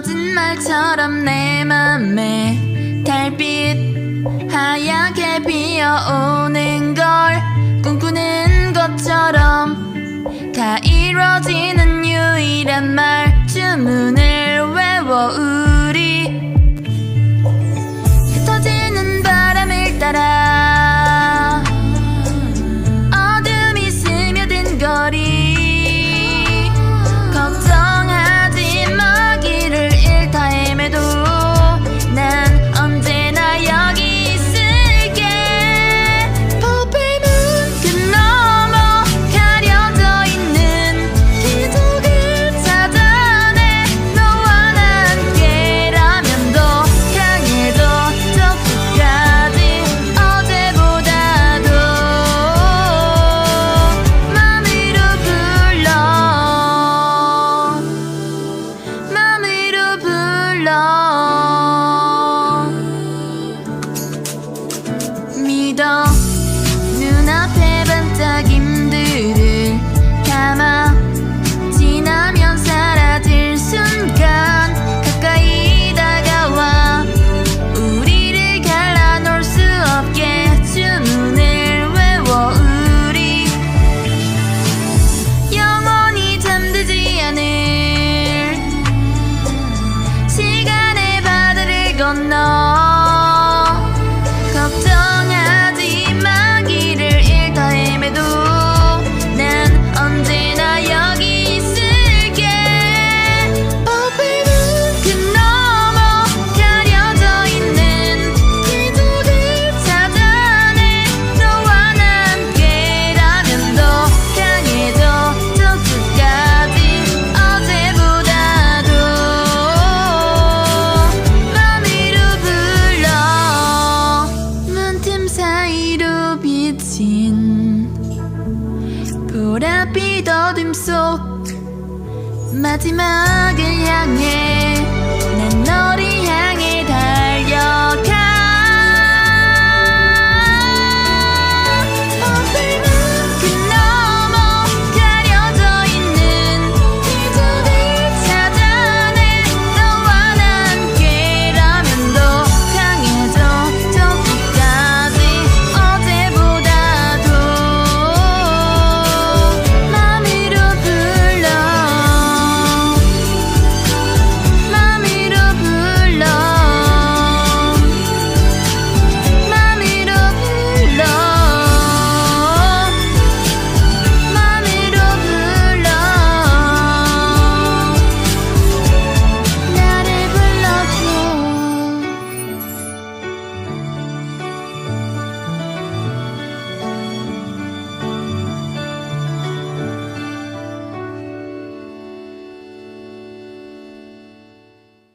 거짓말처럼 내 맘에 달빛 하얗게 비어오는 걸 꿈꾸는 것처럼 다 이루어지는 유일한 말 주문을 啊 속 마지막을 향해 난 너를 향해 달려.